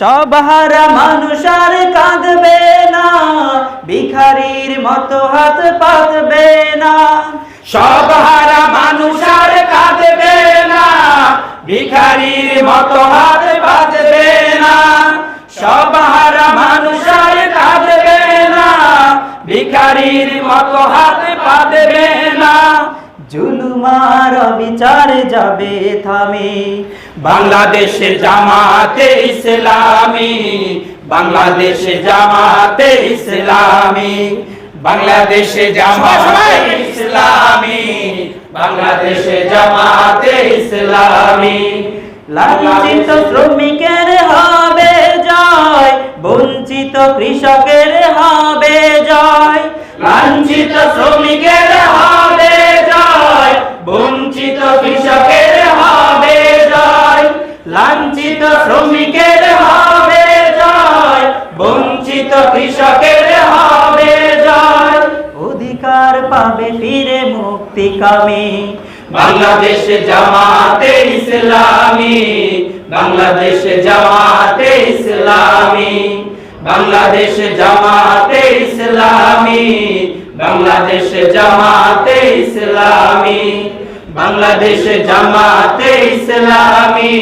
সব হারা মানুষ আর কাঁদবে না, ভিখারির মতো হাত পাতবে না। সব হারা মানুষ আর কাঁদবে না, ভিখারির মতো হাত পাতবে না। সব হারা মানুষ আর কাঁদবে না, ভিখারির মতো হাত পাতবে জুলুমার বিচারে যাবে থামে। বাংলাদেশে জামাতে ইসলামী বাংলাদেশে জামাতে ইসলামী বাংলাদেশে জামাতে ইসলামী বাংলাদেশে জামাতে ইসলামী। লাঞ্ছিত শ্রমিকের হবে জয় বঞ্চিত কৃষকের কামে বাংলাদেশ জামাতে ইসলামী, বাংলাদেশ জামাতে ইসলামী, বাংলাদেশ জামাতে ইসলামী, বাংলাদেশ জামাতে ইসলামী, বাংলাদেশ জামাতে ইসলামী,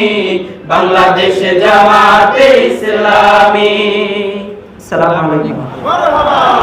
বাংলাদেশ জামাতে ইসলামী। আসসালামু আলাইকুম।